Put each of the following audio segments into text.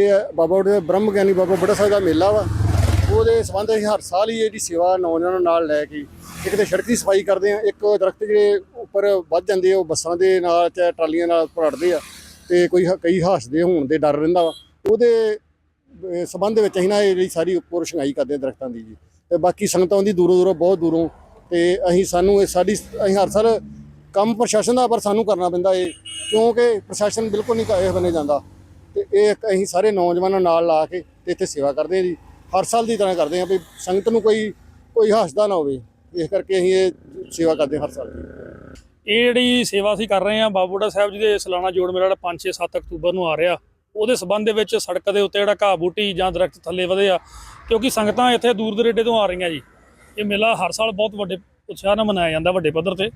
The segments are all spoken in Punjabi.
ਇਹ ਬਾਬਾ ਬੁੱਢਾ ਬ੍ਰਹਮ ਗਿਆਨੀ ਬਾਬਾ ਬੁੱਢਾ ਸਾਹਿਬ ਦਾ ਮੇਲਾ ਵਾ। ਉਹਦੇ ਸੰਬੰਧ ਅਸੀਂ ਹਰ ਸਾਲ ਹੀ ਇਹਦੀ ਸੇਵਾ ਨੌਜਵਾਨਾਂ ਨਾਲ ਲੈ ਕੇ ਇੱਕ ਤੇ ਸੜਕ ਦੀ ਸਫ਼ਾਈ ਕਰਦੇ ਆ ਇੱਕ ਦਰਖਤ ਜਿਹੜੇ ਉੱਪਰ ਵੱਧ ਜਾਂਦੇ ਆ, ਉਹ ਬੱਸਾਂ ਦੇ ਨਾਲ ਚਾਹੇ ਟਰਾਲੀਆਂ ਨਾਲ ਪੜਦੇ ਆ ਤੇ ਕੋਈ ਕਈ ਹਾਸਦੇ ਹੋਣ ਦੇ ਡਰ ਰਹਿੰਦਾ ਵਾ। ਉਹਦੇ ਸੰਬੰਧ ਵਿੱਚ ਅਸੀਂ ਨਾ ਇਹ ਜਿਹੜੀ ਸਾਰੀ ਉੱਪਰ ਛੰਗਾਈ ਕਰਦੇ ਆ ਦਰਖਤਾਂ ਦੀ ਜੀ। ਤੇ ਬਾਕੀ ਸੰਗਤਾਂ ਆਉਂਦੀ ਦੂਰੋਂ ਦੂਰੋਂ, ਬਹੁਤ ਦੂਰੋਂ ਤੇ ਅਸੀਂ ਸਾਨੂੰ ਇਹ ਸਾਡੀ, ਅਸੀਂ ਹਰ ਸਾਲ ਕੰਮ ਪ੍ਰਸ਼ਾਸਨ ਦਾ, ਪਰ ਸਾਨੂੰ ਕਰਨਾ ਪੈਂਦਾ ਇਹ, ਕਿਉਂਕਿ ਪ੍ਰਸ਼ਾਸਨ ਬਿਲਕੁਲ ਨਹੀਂ ਕਾਇਹ ਬਣੇ ਜਾਂਦਾ। ਤੇ ਇਹ ਇੱਕ ਅਸੀਂ ਸਾਰੇ ਨੌਜਵਾਨਾਂ ਨਾਲ ਲਾ ਕੇ ਤੇ ਇੱਥੇ ਸੇਵਾ ਕਰਦੇ ਹਾਂ ਜੀ। ਹਰ ਸਾਲ ਦੀ ਤਰ੍ਹਾਂ ਕਰਦੇ ਹਾਂ ਵੀ ਸੰਗਤ ਨੂੰ ਕੋਈ ਕੋਈ ਹੱਸਦਾ ਨਾ ਹੋਵੇ। ਇਸ ਕਰਕੇ ਅਸੀਂ ਇਹ ਸੇਵਾ ਕਰਦੇ ਹਾਂ ਹਰ ਸਾਲ ਇਹ ਜਿਹੜੀ ਸੇਵਾ ਅਸੀਂ ਕਰ ਰਹੇ ਹਾਂ ਬਾਬੂੜਾ ਸਾਹਿਬ ਜੀ ਦੇ ਸਾਲਾਨਾ ਜੋੜ ਮੇਲਾ ਜਿਹੜਾ 5 6 7 ਅਕਤੂਬਰ ਨੂੰ ਆ ਰਿਹਾ, ਉਹਦੇ ਸਬੰਧ ਦੇ ਵਿੱਚ ਸੜਕ ਦੇ ਉੱਤੇ ਜਿਹੜਾ ਘਾਹ ਬੂਟੀ ਜਾਂ ਦਰਖਤ ਥੱਲੇ ਵਧੇ ਆ, ਕਿਉਂਕਿ ਸੰਗਤਾਂ ਇੱਥੇ ਦੂਰ ਦਰੇਡੇ ਤੋਂ ਆ ਰਹੀਆਂ ਜੀ। ਇਹ ਮੇਲਾ ਹਰ ਸਾਲ ਬਹੁਤ ਵੱਡੇ ਉਤਸ਼ਾਹ ਨਾਲ ਮਨਾਇਆ ਜਾਂਦਾ ਵੱਡੇ ਪੱਧਰ ਤੇ।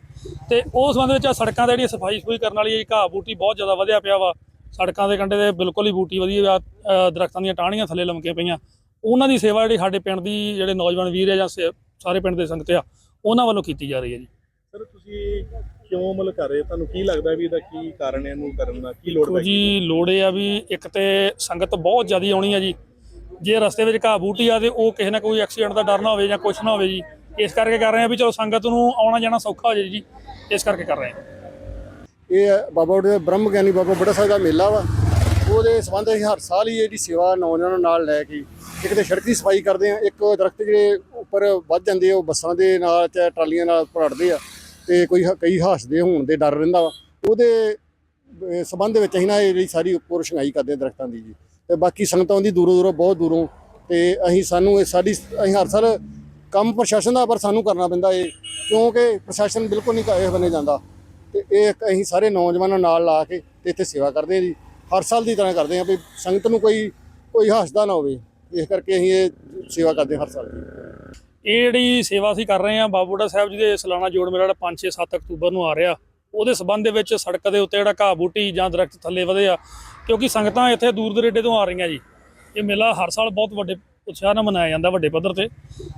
ਤੇ ਉਸ ਸੰਬੰਧ ਵਿੱਚ ਆਹ ਸੜਕਾਂ ਦਾ ਜਿਹੜੀ ਸਫ਼ਾਈ ਸੁਫਾਈ ਕਰਨ ਵਾਲੀ ਇਹ ਘਾਹ ਬੂਟੀ ਬਹੁਤ ਜ਼ਿਆਦਾ ਵਧਿਆ ਪਿਆ ਵਾ। ਸੜਕਾਂ ਦੇ ਕੰਢੇ ਤੇ ਬਿਲਕੁਲ ਹੀ ਬੂਟੀ ਵਧੀ ਆ ਅ, ਦਰਖਤਾਂ ਦੀਆਂ ਟਾਹਣੀਆਂ ਥੱਲੇ ਲਮਕੀਆਂ ਪਈਆਂ। ਉਹਨਾਂ ਦੀ ਸੇਵਾ ਜਿਹੜੀ ਸਾਡੇ ਪਿੰਡ ਦੀ ਜਿਹੜੇ ਨੌਜਵਾਨ ਵੀਰ ਆ ਜਾਂ ਸਾਰੇ ਪਿੰਡ ਦੇ ਸੰਗਤ ਆ ਉਹਨਾਂ ਵੱਲੋਂ ਕੀਤੀ ਜਾ ਰਹੀ ਹੈ ਜੀ। ਸਰ ਤੁਸੀਂ ਕਿਉਂ ਮਤਲਬ ਕਰ ਰਹੇ ਹੋ? ਤੁਹਾਨੂੰ ਕੀ ਲੱਗਦਾ ਵੀ ਇਹਦਾ ਕੀ ਕਾਰਨ ਹੈ ਇਹਨੂੰ ਕਰਨ ਦਾ ਕੀ ਲੋੜ ਪੈ ਜੀ ਲੋੜ ਇਹ ਆ ਵੀ ਇੱਕ ਤੇ ਸੰਗਤ ਬਹੁਤ ਜ਼ਿਆਦੀ ਆਉਣੀ ਆ ਜੀ। ਜੇ ਰਸਤੇ ਵਿੱਚ ਘਾਹ ਬੂਟੀ ਆ ਤੇ ਉਹ ਕਿਸੇ ਨਾ ਕੋਈ ਐਕਸੀਡੈਂਟ ਦਾ ਡਰ ਨਾ ਹੋਵੇ ਜਾਂ ਕੁਛ ਨਾ ਹੋਵੇ ਜੀ। ਇਸ ਕਰਕੇ ਕਰ ਰਹੇ ਆ ਵੀ ਚਲੋ ਸੰਗਤ ਨੂੰ ਆਉਣਾ ਜਾਣਾ ਸੌਖਾ ਹੋ ਜਾਏ ਜੀ। ਇਸ ਕਰਕੇ ਕਰ ਰਹੇ ਆ। ਇਹ ਬਾਬਾ ਬੁੱਢੇ ਬ੍ਰਹਮ ਗਿਆਨੀ ਬਾਬਾ ਬੁੱਢਾ ਸਾਹਿਬ ਦਾ ਮੇਲਾ ਵਾ। ਉਹਦੇ ਸੰਬੰਧ ਅਸੀਂ ਹਰ ਸਾਲ ਹੀ ਇਹਦੀ ਸੇਵਾ ਨੌਜਵਾਨਾਂ ਨਾਲ ਲੈ ਕੇ ਇੱਕ ਤੇ ਸੜਕ ਦੀ ਸਫ਼ਾਈ ਕਰਦੇ ਆ ਇੱਕ ਦਰਖਤ ਜਿਹੜੇ ਉੱਪਰ ਵੱਧ ਜਾਂਦੇ ਆ ਉਹ ਬੱਸਾਂ ਦੇ ਨਾਲ ਚਾਹੇ ਟਰਾਲੀਆਂ ਨਾਲ ਪੜਦੇ ਆ ਤੇ ਕੋਈ ਹ- ਕਈ ਹਾਸਦੇ ਹੋਣ ਦੇ ਡਰ ਰਹਿੰਦਾ ਵਾ। ਉਹਦੇ ਅਹ, ਸੰਬੰਧ ਵਿੱਚ ਅਸੀਂ ਨਾ ਇਹ ਜਿਹੜੀ ਸਾਰੀ ਉੱਪਰ ਛੰਗਾਈ ਕਰਦੇ ਆ ਦਰਖਤਾਂ ਦੀ ਜੀ। ਤੇ ਬਾਕੀ ਸੰਗਤਾਂ ਆਉਂਦੀ ਦੂਰੋਂ ਦੂਰੋਂ ਬਹੁਤ ਦੂਰੋਂ ਤੇ ਅਸੀਂ ਸਾਨੂੰ ਇਹ ਸਾਡੀ ਅਸੀਂ ਹਰ ਸਾਲ ਕੰਮ ਪ੍ਰਸ਼ਾਸਨ ਦਾ ਪਰ ਸਾਨੂੰ ਕਰਨਾ ਪੈਂਦਾ ਇਹ ਕਿਉਂਕਿ ਪ੍ਰਸ਼ਾਸਨ ਬਿਲਕੁਲ ਨਹੀਂ ਕਾਇਹ ਬਣੇ ਜਾਂਦਾ। ਤੇ ਇਹ ਇੱਕ ਅਸੀਂ ਸਾਰੇ ਨੌਜਵਾਨਾਂ ਨਾਲ ਲਾ ਕੇ ਤੇ ਇੱਥੇ ਸੇਵਾ ਕਰਦੇ ਹਾਂ ਜੀ। ਹਰ ਸਾਲ ਦੀ ਤਰ੍ਹਾਂ ਕਰਦੇ ਹਾਂ ਵੀ ਸੰਗਤ ਨੂੰ ਕੋਈ ਕੋਈ ਹੱਸਦਾ ਨਾ ਹੋਵੇ। ਇਸ ਕਰਕੇ ਅਸੀਂ ਇਹ ਸੇਵਾ ਕਰਦੇ ਹਾਂ ਹਰ ਸਾਲ ਇਹ ਜਿਹੜੀ ਸੇਵਾ ਅਸੀਂ ਕਰ ਰਹੇ ਹਾਂ ਬਾਬੂੜਾ ਸਾਹਿਬ ਜੀ ਦੇ ਸਾਲਾਨਾ ਜੋੜ ਮੇਲਾ ਜਿਹੜਾ 5 6 7 ਅਕਤੂਬਰ ਨੂੰ ਆ ਰਿਹਾ, ਉਹਦੇ ਸਬੰਧ ਦੇ ਵਿੱਚ ਸੜਕ ਦੇ ਉੱਤੇ ਜਿਹੜਾ ਘਾਹ ਬੂਟੀ ਜਾਂ ਦਰਖਤ ਥੱਲੇ ਵਧੇ ਆ, ਕਿਉਂਕਿ ਸੰਗਤਾਂ ਇੱਥੇ ਦੂਰ ਦਰੇਡੇ ਤੋਂ ਆ ਰਹੀਆਂ ਜੀ। ਇਹ ਮੇਲਾ ਹਰ ਸਾਲ ਬਹੁਤ ਵੱਡੇ ਉਤਸ਼ਾਹ ਨਾਲ ਮਨਾਇਆ ਜਾਂਦਾ ਵੱਡੇ ਪੱਧਰ ਤੇ।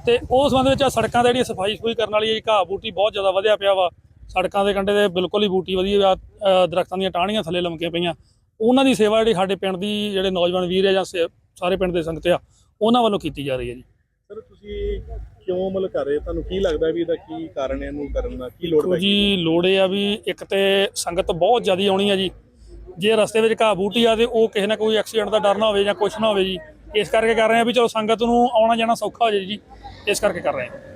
ਤੇ ਉਸ ਸੰਬੰਧ ਵਿੱਚ ਆਹ ਸੜਕਾਂ ਤੇ ਜਿਹੜੀ ਸਫ਼ਾਈ ਸੁਫਾਈ ਕਰਨ ਵਾਲੀ ਇਹ ਘਾਹ ਬੂਟੀ ਬਹੁਤ ਜ਼ਿਆਦਾ ਵਧਿਆ ਪਿਆ ਵਾ। ਸੜਕਾਂ ਦੇ ਕੰਢੇ ਤੇ ਬਿਲਕੁਲ ਹੀ ਬੂਟੀ ਵਧੀ ਆ ਅ, ਦਰਖਤਾਂ ਦੀਆਂ ਟਾਹਣੀਆਂ ਥੱਲੇ ਲਮਕੀਆਂ ਪਈਆਂ। ਉਹਨਾਂ ਦੀ ਸੇਵਾ ਜਿਹੜੀ ਸਾਡੇ ਪਿੰਡ ਦੀ ਜਿਹੜੇ ਨੌਜਵਾਨ ਵੀਰ ਆ ਜਾਂ ਸਾਰੇ ਪਿੰਡ ਦੇ ਸੰਗਤ ਆ ਉਹਨਾਂ ਵੱਲੋਂ ਕੀਤੀ ਜਾ ਰਹੀ ਹੈ ਜੀ। ਸਰ ਤੁਸੀਂ ਕਿਉਂ ਮਤਲਬ ਕਰ ਰਹੇ? ਤੁਹਾਨੂੰ ਕੀ ਲੱਗਦਾ ਵੀ ਇਹਦਾ ਕੀ ਕਾਰਨ ਹੈ ਇਹਨੂੰ ਕਰਨ ਦਾ ਕੀ ਲੋੜ ਪੈ ਜੀ ਲੋੜ ਇਹ ਆ ਵੀ ਇੱਕ ਤੇ ਸੰਗਤ ਬਹੁਤ ਜ਼ਿਆਦੀ ਆਉਣੀ ਆ ਜੀ। ਜੇ ਰਸਤੇ ਵਿੱਚ ਘਾਹ ਬੂਟੀ ਆ ਤੇ ਉਹ ਕਿਸੇ ਨਾ ਕੋਈ ਐਕਸੀਡੈਂਟ ਦਾ ਡਰ ਨਾ ਹੋਵੇ ਜਾਂ ਕੁਛ ਨਾ ਹੋਵੇ ਜੀ। ਇਸ ਕਰਕੇ ਕਰ ਰਹੇ ਆ ਵੀ ਚਲੋ ਸੰਗਤ ਨੂੰ ਆਉਣਾ ਜਾਣਾ ਸੌਖਾ ਹੋ ਜਾਏ ਜੀ। ਇਸ ਕਰਕੇ ਕਰ ਰਹੇ ਆ।